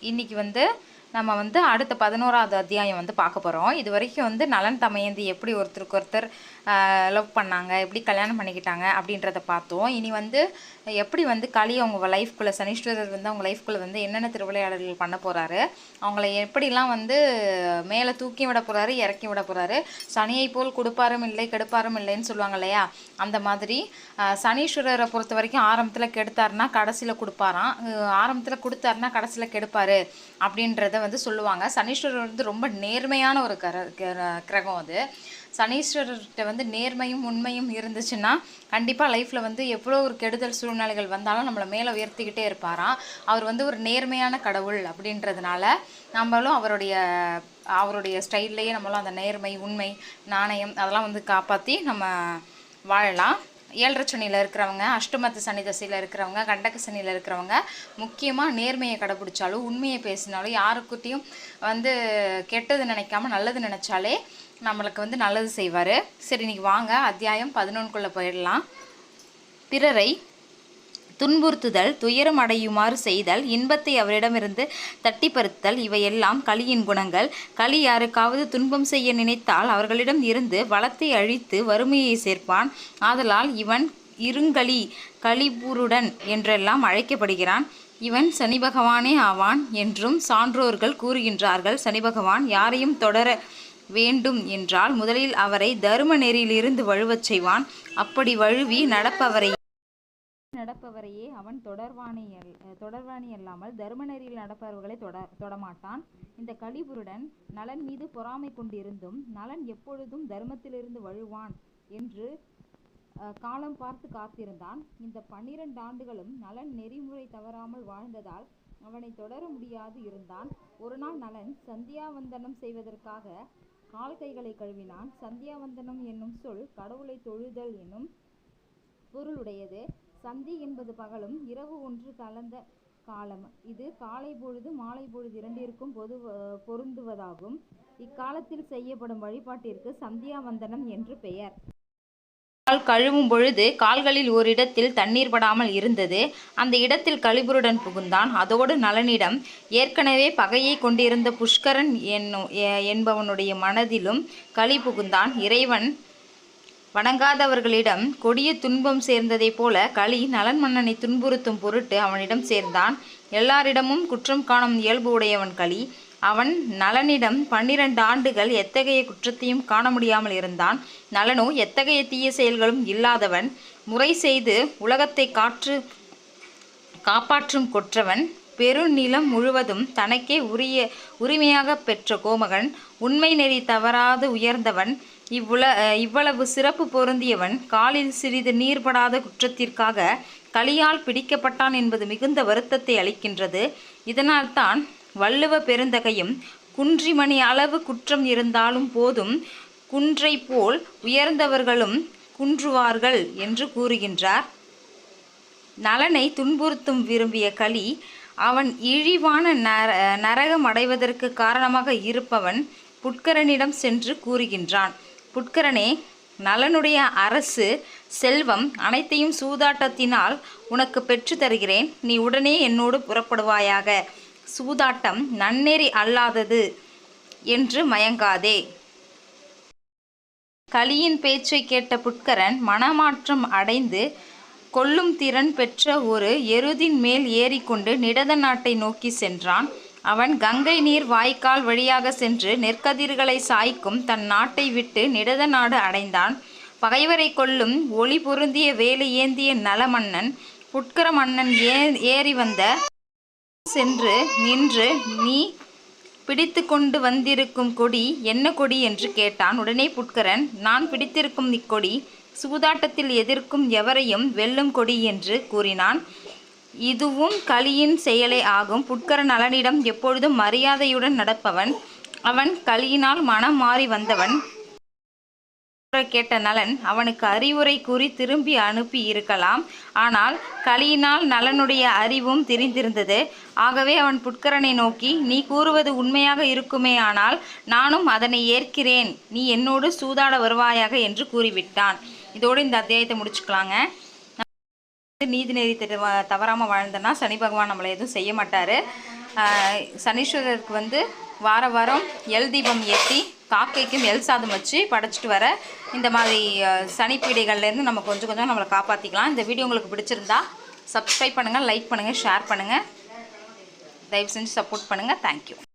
இன்னைக்கு வந்து நம்ம வந்து அடுத்த பதினோராவது அத்தியாயம் வந்து பார்க்க போகிறோம் இது வரைக்கும் வந்து நலன் தமையந்தி எப்படி ஒருத்தருக்கு ஒருத்தர் லவ் பண்ணாங்க எப்படி கல்யாணம் பண்ணிக்கிட்டாங்க அப்படின்றத பார்த்தோம். இனி வந்து எப்படி வந்து களி அவங்க லைஃப்குள்ளே சனீஸ்வரர் வந்து அவங்க லைஃப்குள்ளே வந்து என்னென்ன திருவிளையாடல்கள் பண்ண போகிறாரு அவங்கள எப்படிலாம் வந்து மேலே தூக்கி விட போகிறாரு இறக்கி விட போகிறாரு சனியை போல் கொடுப்பாரும் இல்லை கெடுப்பாரும் இல்லைன்னு சொல்லுவாங்க இல்லையா? அந்த மாதிரி சனீஸ்வரரை பொறுத்த வரைக்கும் ஆரம்பத்தில் கெடுத்தாருன்னா கடைசியில் கொடுப்பாராம். ஆரம்பத்தில் கொடுத்தாருன்னா கடைசியில் கெடுப்பார் அப்படின்றத வந்து சொல்லுவாங்க. சனீஸ்வரர் வந்து ரொம்ப நேர்மையான ஒரு கர கிரகம் அது. சனீஸ்வரர்கிட்ட வந்து நேர்மையும் உண்மையும் இருந்துச்சுன்னா கண்டிப்பாக லைஃப்பில் வந்து எவ்வளோ ஒரு கெடுதல் சூழ்நிலைகள் வந்தாலும் நம்மளை மேலே உயர்த்திக்கிட்டே இருப்பாராம். அவர் வந்து ஒரு நேர்மையான கடவுள் அப்படின்றதுனால நம்மளும் அவருடைய அவருடைய ஸ்டைல்லையே நம்மளும் அந்த நேர்மை உண்மை நாணயம் அதெல்லாம் வந்து காப்பாற்றி நம்ம வாழலாம். ஏழரை சனியில் இருக்கிறவங்க அஷ்டமத்து சனி தசையில் இருக்கிறவங்க கண்டக சனியில் இருக்கிறவங்க முக்கியமாக நேர்மையை கடைப்பிடிச்சாலும் உண்மையை பேசினாலும் யாருக்கிட்டையும் வந்து கெட்டது நினைக்காம நல்லது நினச்சாலே நம்மளுக்கு வந்து நல்லது செய்வார். சரி இன்னைக்கு வாங்க அத்தியாயம் பதினொன்றுக்குள்ளே போயிடலாம். பிறரை துன்புறுத்துதல் துயரம் அடையுமாறு செய்தல் இன்பத்தை அவரிடமிருந்து தட்டி பறித்தல் இவையெல்லாம் கலியின் குணங்கள். களி யாருக்காவது துன்பம் செய்ய நினைத்தால் அவர்களிடம் இருந்து வளத்தை அழித்து வறுமையை சேர்ப்பான். ஆதலால் இவன் இருங்களி களிபூருடன் என்றெல்லாம் அழைக்கப்படுகிறான். இவன் சனி பகவானே ஆவான் என்றும் சான்றோர்கள் கூறுகின்றார்கள். சனி பகவான் யாரையும் தொடர வேண்டும் என்றால் முதலில் அவரை தரும நெறியிலிருந்து வழுவச் செய்வான். அப்படி வழுவி நடப்பவரை நடப்பவரையே அவன் தொடர்வாணி அல்- தொடர்வாணி அல்லாமல் தர்மநெறியில் நடப்பவர்களை தொட தொடமாட்டான். இந்த கலிபுருடன் நலன் மீது பொறாமை கொண்டிருந்தும் நலன் எப்பொழுதும் தர்மத்திலிருந்து வழுவான் என்று காலம் பார்த்து காத்திருந்தான். இந்த பன்னிரண்டு ஆண்டுகளும் நலன் நெறிமுறை தவறாமல் வாழ்ந்ததால் அவனை தொடர முடியாது இருந்தான். ஒரு நாள் நலன் சந்தியாவந்தனம் செய்வதற்காக கால் கைகளை கழுவினான். சந்தியாவந்தனம் என்னும் சொல் கடவுளை தொழுதல் என்னும் பொருளுடையது. சந்தி என்பது பகலும் இரவு ஒன்று கலந்த காலம். இது காலை பொழுது மாலை பொழுது இரண்டிற்கும் பொது பொருந்துவதாகும். இக்காலத்தில் செய்யப்படும் வழிபாட்டிற்கு சந்தியாவந்தனம் என்று பெயர். கால் கழுவும் பொழுது கால்களில் ஓரிடத்தில் தண்ணீர் படாமல் இருந்தது. அந்த இடத்தில் கலிபுருடன் புகுந்தான். அதோடு நலனிடம் ஏற்கனவே பகையை கொண்டிருந்த புஷ்கரன் என்னும் என்பவனுடைய மனதிலும் களி புகுந்தான். இறைவன் வணங்காதவர்களிடம் கொடிய துன்பம் சேர்ந்ததைப் போல களி நலன் மன்னனை துன்புறுத்தும் பொருட்டு அவனிடம் சேர்ந்தான். எல்லாரிடமும் குற்றம் காணும் இயல்பு உடையவன் களி. அவன் நலனிடம் பன்னிரண்டு ஆண்டுகள் எத்தகைய குற்றத்தையும் காண முடியாமல் இருந்தான். நலனோ எத்தகைய தீய செயல்களும் இல்லாதவன். முறை செய்து உலகத்தை காற்று காப்பாற்றும் கொற்றவன். பெருநிலம் முழுவதும் தனக்கே உரிய உரிமையாக பெற்ற கோமகன் உண்மை நெறி தவறாது உயர்ந்தவன் இவ்வுல இவ்வளவு சிறப்பு பொருந்தியவன் காலில் சிறிது நீர்படாத குற்றத்திற்காக களியால் பிடிக்கப்பட்டான் என்பது மிகுந்த வருத்தத்தை அளிக்கின்றது. இதனால்தான் வள்ளுவ பெருந்தகையும் குன்றிமணி அளவு குற்றம் இருந்தாலும் போதும் குன்றை போல் உயர்ந்தவர்களும் குன்றுவார்கள் என்று கூறுகின்றார். நலனை துன்புறுத்தும் விரும்பிய களி அவன் இழிவான நர நரகம் அடைவதற்கு காரணமாக இருப்பவன் புட்கரனிடம் சென்று கூறுகின்றான். புட்கரனே நலனுடைய அரசு செல்வம் அனைத்தையும் சூதாட்டத்தினால் உனக்கு பெற்று தருகிறேன். நீ உடனே என்னோடு புறப்படுவாயாக. சூதாட்டம் நன்னெறி அல்லாதது என்று மயங்காதே. கலியின் பேச்சை கேட்ட புட்கரன் மனமாற்றம் அடைந்து கொல்லும் திறன் பெற்ற ஒரு எருதின் மேல் ஏறிக்கொண்டு நிடத நாட்டை நோக்கி சென்றான். அவன் கங்கை நீர் வாய்க்கால் வழியாக சென்று நெற்கதிர்களை சாய்க்கும் தன் நாட்டை விட்டு நிடத நாடு அடைந்தான். பகைவரை கொல்லும் ஒளி பொருந்திய வேலை ஏந்திய நலமன்னன் புட்கர மன்னன் ஏ ஏறி வந்த சென்று நின்று நீ பிடித்து கொண்டு வந்திருக்கும் கொடி என்ன கொடி? என்று கேட்டான். உடனே புட்கரன் நான் பிடித்திருக்கும் இக்கொடி சூதாட்டத்தில் எதிர்க்கும் எவரையும் வெல்லும் கொடி என்று கூறினான். இதுவும் கலியின் செயலே ஆகும். புட்கர நலனிடம் எப்பொழுதும் மரியாதையுடன் நடப்பவன். அவன் கலியினால் மனம் மாறி வந்தவன். கேட்ட நலன் அவனுக்கு அறிவுரை கூறி திரும்பி அனுப்பி இருக்கலாம். ஆனால் களியினால் நலனுடைய அறிவும் தெரிந்திருந்தது. ஆகவே அவன் புட்கரனை நோக்கி நீ கூறுவது உண்மையாக இருக்குமே ஆனால் நானும் அதனை ஏற்கிறேன். நீ என்னோடு சூதாட வருவாயாக என்று கூறிவிட்டான். இதோடு இந்த அத்தியாயத்தை முடிச்சுக்கலாங்க. நீதி நெறி தவறாமல் வாழ்ந்தனா சனி பகவான் நம்மளை எதுவும் செய்ய மாட்டார். சனீஸ்வரருக்கு வந்து வார வாரம் எல் தீபம் ஏற்றி காக்கைக்கும் எல் சாதம் வச்சு படைச்சிட்டு வர இந்த மாதிரி சனிப்பீடைகள்லேருந்து சனி பீடைகள்லேருந்து நம்ம கொஞ்சம் கொஞ்சம் நம்மளை காப்பாற்றிக்கலாம் இந்த வீடியோ உங்களுக்கு பிடிச்சிருந்தா சப்ஸ்கிரைப் பண்ணுங்கள் லைக் பண்ணுங்கள் ஷேர் பண்ணுங்கள் தயவு செஞ்சு சப்போர்ட் பண்ணுங்கள் தேங்க்யூ